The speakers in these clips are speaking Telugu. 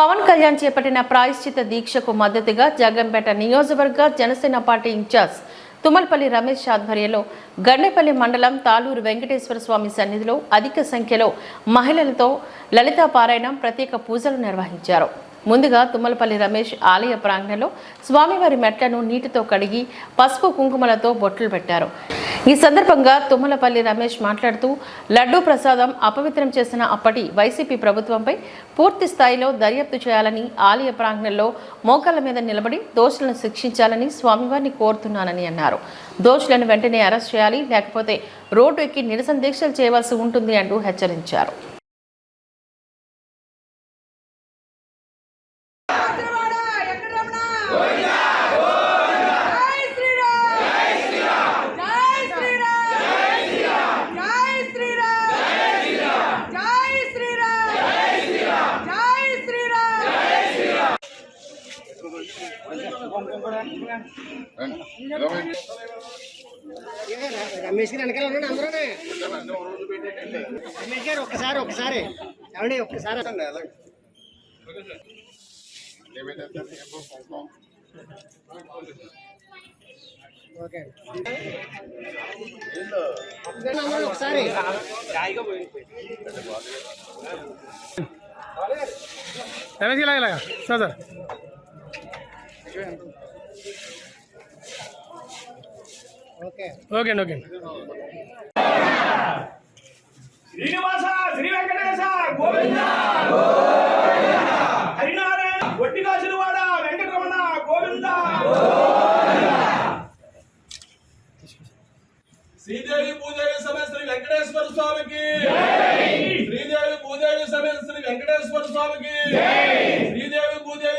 పవన్ కళ్యాణ్ చేపట్టిన ప్రాయశ్చిత దీక్షకు మద్దతుగా జగంపేట నియోజకవర్గ Janasena party in charge Tummalapalli Ramesh ఆధ్వర్యంలో గండేపల్లి మండలం తాలూరు వెంకటేశ్వర స్వామి సన్నిధిలో అధిక సంఖ్యలో మహిళలతో లలితా పారాయణం ప్రత్యేక పూజలు నిర్వహించారు. ముందుగా తుమ్మలపల్లి రమేష్ ఆలయ ప్రాంగణంలో స్వామివారి మెట్లను నీటితో కడిగి పసుపు కుంకుమలతో బొట్లు పెట్టారు. ఈ సందర్భంగా తుమ్మలపల్లి రమేష్ మాట్లాడుతూ లడ్డూ ప్రసాదం అపవిత్రం చేసిన అప్పటి వైసీపీ ప్రభుత్వంపై పూర్తి స్థాయిలో దర్యాప్తు చేయాలని ఆలయ ప్రాంగణంలో మోకాళ్ళ మీద నిలబడి దోషులను శిక్షించాలని స్వామివారిని కోరుతున్నానని అన్నారు. దోషులను వెంటనే అరెస్ట్ చేయాలి లేకపోతే రోడ్డు ఎక్కి నిరసన దీక్షలు చేయవలసి ఉంటుంది అంటూ హెచ్చరించారు విజయవాడ వెంకటరమణ జై శ్రీరామ్ జై శ్రీరామ్ జై శ్రీరామ్ జై శ్రీరామ్ జై శ్రీరామ్ జై శ్రీరామ్ రమేష్ గారు వెనకాల ఉన్నాడు అందరూ రమేష్ గారు ఒక్కసారి ఒక్కసారి. ఏమండి ఒక్కసారి. ఓకే. ఒకసారి రమేష్ ఇలా ఇలా సార్ సార్. ఓకే. ఓకే అండి ఓకే. అండి శ్రీనివాస శ్రీ వెంకటేశ గోవింద హరినారాయణ ఒట్టి కాసులవాడ వెంకటరమణ గోవింద. శ్రీదేవి పూజారి సమేత శ్రీ వెంకటేశ్వర స్వామికి. శ్రీదేవి పూజారి సమేత శ్రీ వెంకటేశ్వర స్వామికి. శ్రీదేవి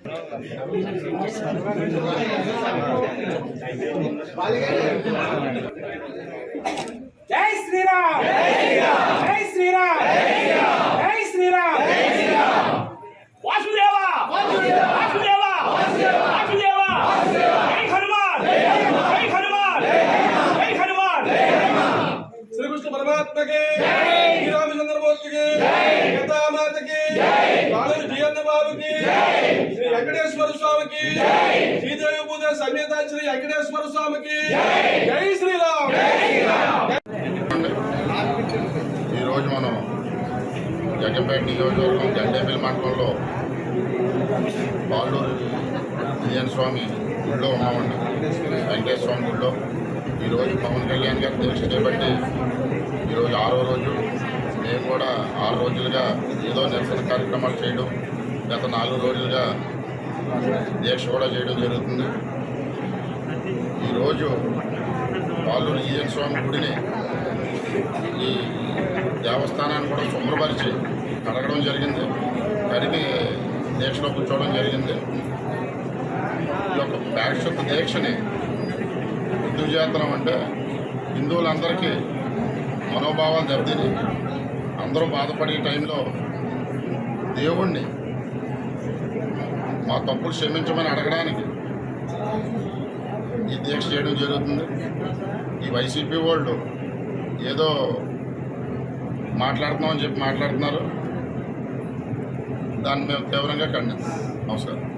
जय श्री राम जय श्री राम जय श्री राम वासुदेवा। वासुदेवा। वासुदेवा। जय हनुमान। जय हनुमान। जय हनुमान। श्री कृष्ण परमात्मा के श्री रामचंद्र बोध के माता के बाबू के వెంకటేశ్వర స్వామికి. శ్రీదేవి పూజ సమేత శ్రీ వెంకటేశ్వర స్వామికి. జై. శ్రీరామ్. ఈరోజు మనం జగ్గంపేట నియోజకవర్గం గండేపల్లి మండలంలో బాలూరు విజయన్ స్వామి గుడిలో ఉన్నామండి. వెంకటేశ్వర స్వామి గుడిలో. ఈరోజు పవన్ కళ్యాణ్ గారు దీక్ష చేపట్టి ఈరోజు ఆరో రోజు. మేము కూడా ఆరు రోజులుగా ఏదో నిరసన కార్యక్రమాలు చేయడం గత నాలుగు రోజులుగా దీక్ష కూడా చేయడం జరుగుతుంది. ఈరోజు వాళ్ళు విజయన్ స్వామి గుడిని ఈ దేవస్థానాన్ని కూడా శుభ్రపరిచి కడగడం జరిగింది. కడిగి దీక్షలో కూర్చోవడం జరిగింది. ఈ యొక్క పారిశుద్ధ దీక్షని హిందూ చేతనం అంటే హిందువులందరికీ మనోభావాలు దెబ్బతిని అందరూ బాధపడే టైంలో దేవుణ్ణి మా తప్పులు క్షమించమని అడగడానికి ఈ దీక్ష చేయడం జరుగుతుంది. ఈ వైసీపీ వాళ్ళు ఏదో మాట్లాడుతున్నామని చెప్పి మాట్లాడుతున్నారు. దాన్ని మేము తీవ్రంగా ఖండిస్తాం నమస్కారం.